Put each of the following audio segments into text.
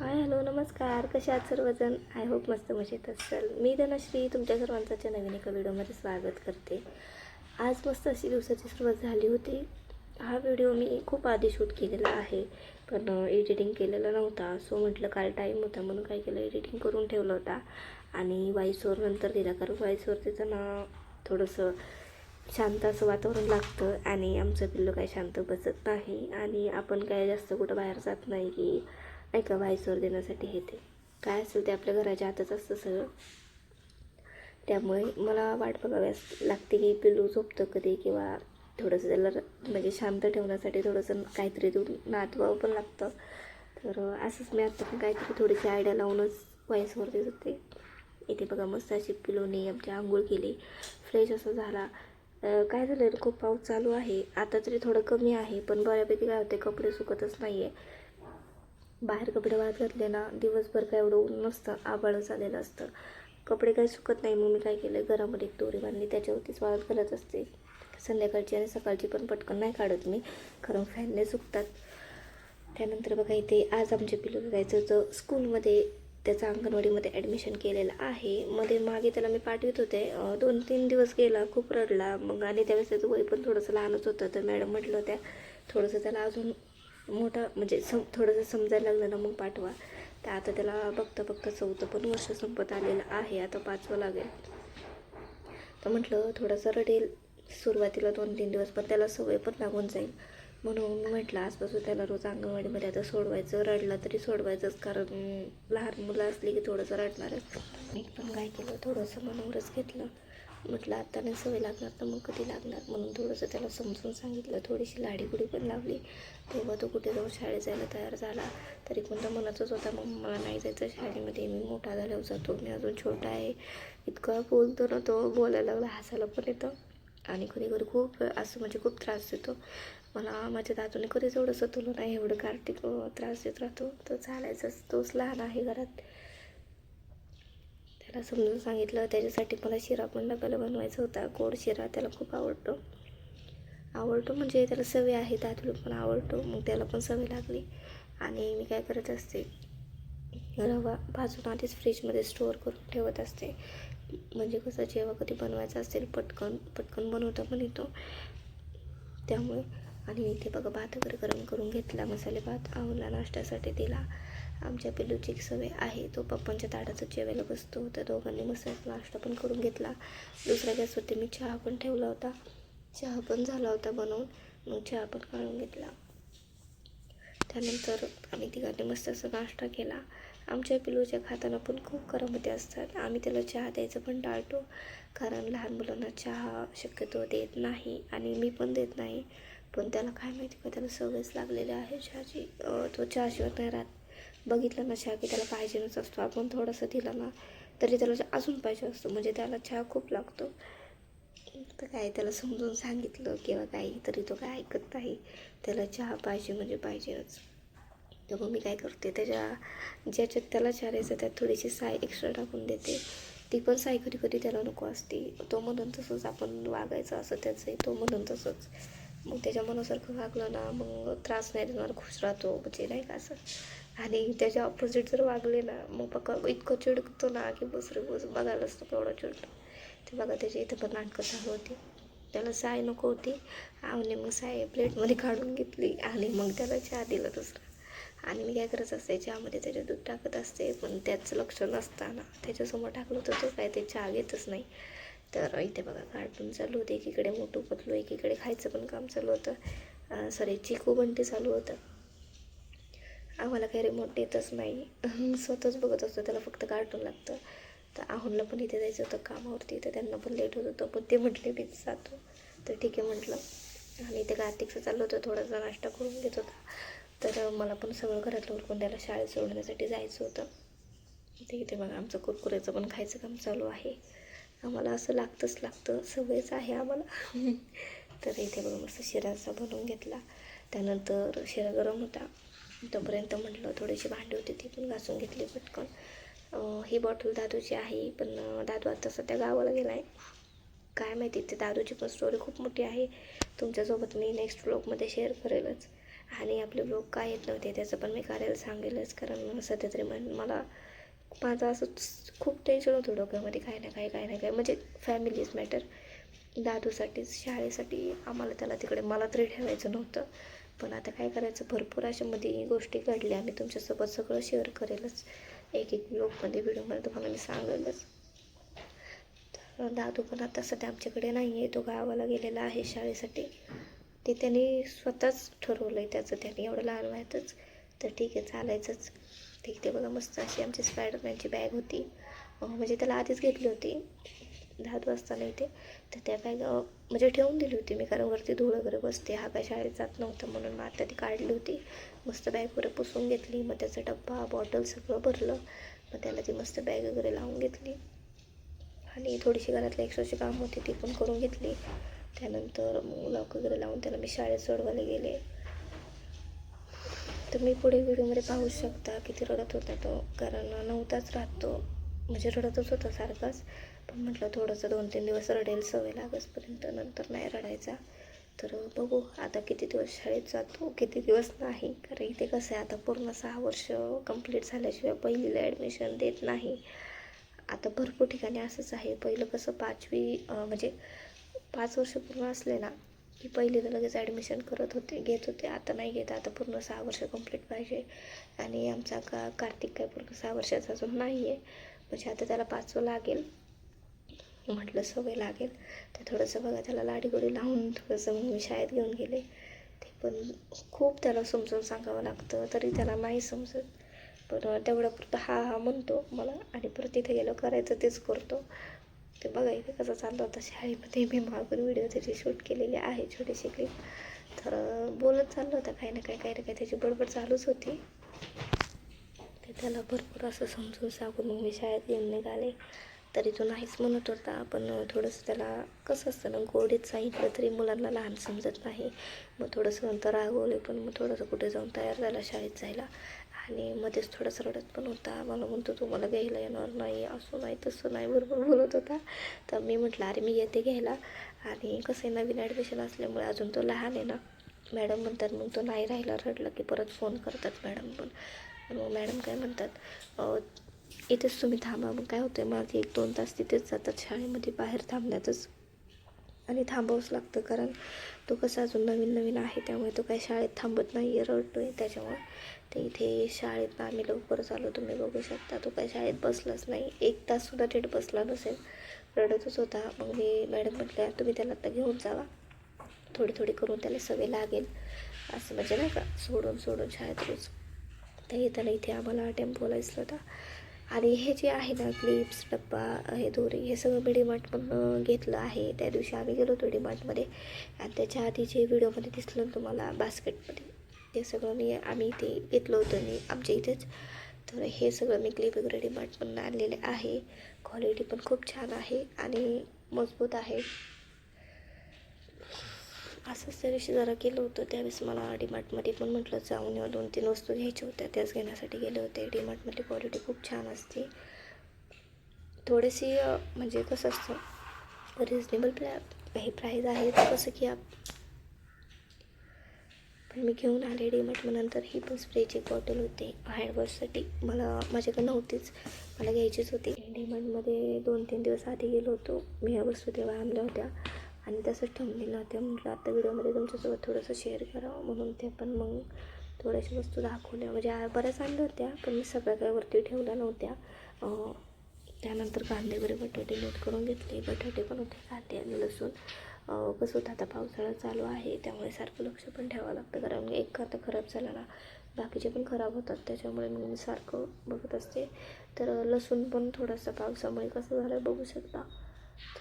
Hi hello नमस्कार. कसे आहात सर्वजण? आय होप मस्त मजेत असाल. मी धनश्री तुमच्या सर्वांचाच्या नवीन एका व्हिडिओमध्ये स्वागत करते. आज मस्त अशी दिवसाची सुरुवात झाली होती. हा व्हिडिओ मी खूप आधी शूट केलेला आहे पण एडिटिंग केलेला नव्हता. सो म्हटलं काल टाईम होता म्हणून काय केलं एडिटिंग करून ठेवला होता. आणि वाईसवर नंतर दिला कारण वाईसवर त्याचं ना थोडंसं शांत असं वातावरण लागतं आणि आमचं पिल्लू काही शांत बसत नाही. आणि आपण काय जास्त कुठं बाहेर जात नाही की नाही का? व्हायसवर देण्यासाठी हे ते. काय असेल ते आपल्या घराच्या हातच असतं सगळं. त्यामुळे मला वाट बघावी लागते की पिल्लू झोपतं कधी किंवा थोडंसं त्याला म्हणजे शांत ठेवण्यासाठी थोडंसं काहीतरी दूर नातवावं पण लागतं. तर असंच मी आता पण काहीतरी थोडीशी आयडिया लावूनच व्हॉईसवर देत होते इथे बघा मस्त अशी पिलोनी आमची आंघोळ केली. फ्रेश असं झाला. काय झालं? खूप पाऊस चालू आहे. आता तरी थोडं कमी आहे पण बऱ्यापैकी काय होते कपडे सुकतच नाही आहे बाहेर कपडे वाळत घातले ना दिवसभर काय एवढं ऊन नसतं आबाळच आलेलं असतं. कपडे काही सुकत नाही मग मी काय केलं घरामध्ये एक दोरी बांधली त्याच्यावरतीच वाळत घालत असते. संध्याकाळची आणि सकाळची पण पटकन नाही काढत मी कारण फॅनने सुकतात. त्यानंतर बघा इथे आज आमच्या पिलू बघायचं होतं. स्कूलमध्ये त्याचं अंगणवाडीमध्ये ॲडमिशन केलेलं आहे. मध्ये मागे त्याला मी पाठवित होते. दोन तीन दिवस गेला खूप रडला. मग आणि त्यावेळेस त्याचं वय पण थोडंसं लहानच होतं. तर मॅडम म्हटलं होत्या थोडंसं त्याला अजून मोठा म्हणजे सम थोडंसं समजायला लागलं ना मग पाठवा. तर आता त्याला बघता बघता चौथं पण वर्ष संपत आलेलं आहे आता पाचवं लागेल. तर म्हटलं थोडंसं रडेल. सुरुवातीला दोन तीन दिवस पण त्याला सवय पण लागून जाईल. म्हणून म्हटलं आजपासून त्याला रोज अंगणवाडीमध्ये आता सोडवायचं रडला तरी सोडवायचंच कारण लहान मुलं असली की थोडंसं रडणारच. मी पण काय केलं थोडंसं मनोरच घेतलं. म्हटलं आता नाही सवय लागणार तर मग कधी लागणार? म्हणून थोडंसं त्याला समजून सांगितलं. थोडीशी लाडीगुडी पण लावली. तेव्हा तो कुठे जाऊन शाळेत जायला तयार झाला. तरी कोणता मनातच होता मग मला नाही जायचं शाळेमध्ये. मी मोठा झाल्यावर जातो. मी अजून छोटा आहे. इतका बोलतो ना तो बोलायला लागला हसायला पण येतं. आणि कधी कधी खूप असं म्हणजे खूप त्रास देतो. मला माझ्या दादूने कधीच एवढं सतवलं नाही. एवढं कार्तिक त्रास देत राहतो. तर चालायचंच. तोच लहान आहे घरात. त्याला समजून सांगितलं त्याच्यासाठी मला शिरा पण डब्याला बनवायचा होता. गोड शिरा त्याला खूप आवडतो. आवडतो म्हणजे त्याला सवय आहे दादूला पण आवडतो. मग त्याला पण सवय लागली. आणि मी काय करत असते रवा भाजून आधीच फ्रीजमध्ये स्टोअर करून ठेवत असते. म्हणजे कसं जेव्हा कधी बनवायचं असेल पटकन पटकन बनवता पण येतो. त्यामुळे आणि इथे बघा भात वगैरे गरम करून घेतला मसाले भात आवडला नाश्त्यासाठी दिला. आमच्या पिल्लूची एक सवय आहे. तो पप्पांच्या ताटाचं जेवायला बसतो. तर दोघांनी मस्त नाश्ता पण करून घेतला. दुसऱ्या गॅसवरती मी चहा पण ठेवला होता. चहा पण झाला होता बनवून. मग चहा पण काढून घेतला. त्यानंतर आम्ही तिघांनी मस्त असा नाश्ता केला. आमच्या पिलूच्या खाताना पण खूप करामती असतात. आम्ही त्याला चहा द्यायचं पण टाळतो. कारण लहान मुलांना चहा शक्यतो देत नाही आणि मी पण देत नाही. पण त्याला काय माहिती का? त्याला सवयच लागलेली आहे चहाची. तो चहाशिवाय नाही राहत बघितलं ना चहा की त्याला पाहिजेच असतो. आपण थोडंसं दिलं ना तरी त्याला अजून पाहिजे असतो. म्हणजे त्याला चहा खूप लागतो. तर काय त्याला समजून सांगितलं किंवा काही तरी तो काय ऐकत नाही. त्याला चहा पाहिजे म्हणजे पाहिजेच. तर मग मी काय करते त्याच्या ज्याच्यात त्याला चहा द्यायचं त्यात थोडीशी साय एक्स्ट्रा टाकून देते. ती पण साय कधी कधी त्याला नको असते. तो म्हणून तसंच आपण वागायचं असं त्याचंही तो म्हणून तसंच. मग त्याच्या मनासारखं वागलं ना मग त्रास नाही देणार खुश राहतो. म्हणजे नाही का असं. आणि त्याच्या ऑपोजिट जर वागले ना मग बघा इतकं चिडकतो ना की बस रे बस बघायलाच नको एवढं चिडतो ते बघा त्याच्या इथं पण नाटकं चालू होती. त्याला साय नको होती. आणि मग साय प्लेटमध्ये काढून घेतली आणि मग त्याला चहा दिला दुसरा. आणि मी काय करत असते चहामध्ये त्याचे दूध टाकत असते पण त्याचं लक्ष नसताना त्याच्यासमोर टाकलं होतं तो काय ते चहा घेतच नाही. तर इथे बघा कार्टून चालू होते एकीकडे मोठू पतलू एकीकडे खायचं पण काम चालू होतं. सॉरी चिकू बंटी चालू होतं. आम्हाला काही रिमोट देतच नाही. स्वतःच बघत असतो त्याला फक्त कार्टून लागतं. तर आहुनला पण इथे जायचं होतं कामावरती. तर त्यांना पण लेट होत होतं पण ते म्हटले मीच जातो. तर ठीक आहे म्हटलं. आणि इथे कार्तिकचं चाललं होतं थोडासा नाश्ता करून घेत होता. तर मला पण सगळं घरातलं उरकून त्याला शाळेत सोडण्यासाठी जायचं होतं. ते इथे बघा आमचं कुरकुऱ्याचं पण खायचं काम चालू आहे. आम्हाला असं लागतंच लागतं सवयच आहे आम्हाला. तर इथे बघा मस्त शिराचा बनवून घेतला. त्यानंतर शिरा गरम होता. तोपर्यंत म्हटलं थोडीशी भांडी होती ती पण घासून घेतली पटकन. ही बॉटल दादूची आहे पण दादू आता सध्या गावाला गेला आहे काय माहिती ते दादूची पण स्टोरी खूप मोठी आहे. तुमच्यासोबत मी नेक्स्ट ब्लॉगमध्ये शेअर करेलच. आणि आपले ब्लॉग काय येत नव्हते त्याचं पण मी करायला सांगेलच. कारण सध्या तरी मला माझं असं खूप टेन्शन होतं डोक्यामध्ये. काय ना काय काय ना काय. म्हणजे फॅमिलीज मॅटर दादूसाठीच शाळेसाठी आम्हाला त्याला तिकडे मला तरी ठेवायचं नव्हतं. पण आता काय करायचं? भरपूर अशा मध्ये गोष्टी घडल्या. मी तुमच्यासोबत सगळं शेअर करेलच. एक एक ब्लॉगमध्ये व्हिडिओमध्ये तुम्हाला मी सांगेलच. तर दादू पण आता सध्या आमच्याकडे नाही आहे तो गावाला गेलेला आहे शाळेसाठी. ते त्यांनी स्वतःच ठरवलं आहे त्याचं. त्याने एवढं लहान वयातच. तर ठीक आहे चालायचंच. ठीक ते बघा मस्त अशी आमची स्पायडरमॅनची बॅग होती. म्हणजे त्याला आधीच घेतली होती. दहा वाजताला इथे तर त्या बॅग म्हणजे ठेवून दिली होती मी कारण वरती धूळ वगैरे बसते. हा काय शाळेत जात नव्हता म्हणून मग आता ती काढली होती. मस्त बॅग वगैरे पुसून घेतली. मग त्याचा डब्बा बॉटल सगळं भरलं. मग त्याला ती मस्त बॅग वगैरे लावून घेतली. आणि थोडीशी घरातली एक्स्ट्राची काम होती ती पण करून घेतली. त्यानंतर मग लॉक वगैरे लावून त्याला मी शाळेत सोडवायला गेले. तर मी पुढे व्हिडिओमध्ये पाहू शकता किती रडत होता तो. कारण नव्हताच राहतो म्हणजे रडतच होता सारखाच. पण म्हटलं थोडंसं दोन तीन दिवस रडेल सवय लागसपर्यंत नंतर नाही रडायचा. तर बघू आता किती दिवस शाळेत जातो किती दिवस नाही. कारण इथे कसं आहे आता पूर्ण सहा वर्ष कंप्लीट झाल्याशिवाय पहिलीला ॲडमिशन देत नाही. आता भरपूर ठिकाणी असंच आहे. पहिलं कसं पाचवी म्हणजे पाच वर्ष पूर्ण असले ना की पहिलीला लगेच ॲडमिशन करत होते घेत होते. आता नाही घेत आता पूर्ण सहा वर्ष कंप्लीट पाहिजे. आणि आमचा का कार्तिक काय पूर्ण सहा वर्षाचा अजून नाही आहे म्हणजे आता त्याला पाचवं लागेल. म्हटलं सवय लागेल. तर थोडंसं बघा त्याला लाडीगोडी लावून थोडंसं मग मी शाळेत घेऊन गेले. ते पण खूप त्याला समजून सांगावं लागतं तरी त्याला नाही समजत. पण तेवढ्यापुरतं हा हा म्हणतो मला आणि परत तिथे गेलो करायचं तेच करतो. ते बघा इथे कसं चाललं होतं शाळेमध्ये. मी मागून व्हिडिओ त्याची शूट केलेली आहे छोटीशी क्लिप तर बोलत चाललं होतं काही ना काही काही ना काही त्याची बडबड चालूच होती. ते त्याला भरपूर असं समजून सांगून मग मी शाळेत घेऊन निघाले. तरी तो नाहीच म्हणत होता. पण थोडंसं त्याला कसं असतं ना गोडीत सांगितलं तरी मुलांना लहान समजत नाही. मग थोडंसं नंतर रागवले पण मग थोडंसं कुठे जाऊन तयार झाला शाळेत जायला. आणि मध्येच थोडंसं रडत पण होता. मला म्हणतो तू मला घ्यायला येणार नाही असं नाही तसं नाही बरोबर बोलत होता. तर मी म्हटलं अरे मी येते घ्यायला. आणि कसं आहे नवीन ॲडमिशन असल्यामुळे अजून तो लहान आहे ना. मॅडम म्हणतात मग तो नाही राहिला रडला की परत फोन करतात मॅडम पण. मग मॅडम काय म्हणतात इथेच तुम्ही थांबा मग काय होतं माझे एक दोन तास तिथेच जातात शाळेमध्ये बाहेर थांबण्यातच. आणि थांबावंच लागतं कारण तो कसा अजून नवीन नवीन आहे त्यामुळे तो काही शाळेत थांबत नाही आहे रडतो आहे त्याच्यामुळे ते इथे शाळेत आम्ही लवकरच आलो तुम्ही बघू शकता. तो काही शाळेत बसलाच नाही. एक ताससुद्धा थेट बसला नसेल. रडतच होता. मग मी मॅडम म्हटल्या तुम्ही त्याला आता घेऊन जावा. थोडी थोडी करून त्याला सवय लागेल. असं म्हणजे नाही का सोडून सोडून शाळेत रोज. तर येताना इथे आम्हाला टेम्पो दिसला होता. आणि हे जे आहे ना क्लिप्स डब्बा हे दोरी हे सगळं मी डिमार्टमधनं घेतलं आहे. त्या दिवशी आम्ही गेलो होतो डिमार्टमध्ये आणि त्याच्या आधी जे व्हिडिओमध्ये दिसलं तुम्हाला बास्केटमध्ये ते सगळं मी आम्ही इथे घेतलं होतं मी आमच्या इथेच. तर हे सगळं मी क्लिप वगैरे डिमार्टमधनं आणलेले आहे. क्वालिटी पण खूप छान आहे आणि मजबूत आहे. असंच त्या दिवशी जरा गेलो होतो. त्यावेळेस मला डीमार्टमध्ये पण म्हटलं जाऊन येऊ दोन तीन वस्तू घ्यायच्या होत्या. त्याच घेण्यासाठी गेले होते. डीमार्टमधली क्वालिटी खूप छान असते. थोडीशी म्हणजे कसं असतं रिजनेबल प्रा हे प्राईज आहे. कसं की आप पण मी घेऊन आले डीमार्ट मग नंतर ही पण स्प्रेची बॉटल होती. हँडवॉशसाठी मला माझ्याकडे नव्हतीच. मला घ्यायचीच होती. डीमार्टमध्ये दोन तीन दिवस आधी गेलो होतो. मी ह्या वस्तू तेव्हा आणल्या होत्या. आणि तसंच ठेवलेलं होतं. म्हटलं आता व्हिडिओमध्ये तुमच्यासोबत थोडंसं शेअर करावं म्हणून ते पण मग थोड्याशा वस्तू दाखवल्या. म्हणजे बऱ्याच आणल्या होत्या पण मी सगळ्या काही वरती ठेवल्या नव्हत्या. त्यानंतर कांदे वगैरे बटाटे नीट करून घेतले. बटाटे पण होते कांदे आणि लसूण. कसं होतं आता पावसाळा चालू आहे त्यामुळे सारखं लक्ष पण ठेवावं लागतं. कारण एक कांदा खराब झाला ना बाकीचे पण खराब होतात. त्याच्यामुळे मग मी सारखं बघत असते. तर लसूण पण थोडंसं पावसामुळे कसं झालं बघू शकता.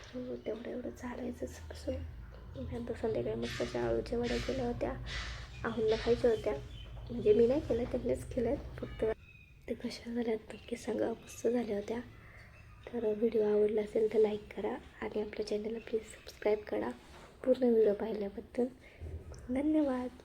हो, तेवढं एवढं चालायचंच. असो नंतर संध्याकाळी मस्त त्याच्या आळूच्या वड्या केल्या होत्या. आहूनला खायच्या होत्या. म्हणजे मी नाही केल्या त्यांनीच केल्यात फक्त ते कशा झाल्यात नक्की सांगा मस्त झाल्या होत्या. तर व्हिडिओ आवडला असेल तर लाईक करा आणि आपल्या चॅनलला प्लीज सबस्क्राईब करा. पूर्ण व्हिडिओ पाहिल्याबद्दल धन्यवाद.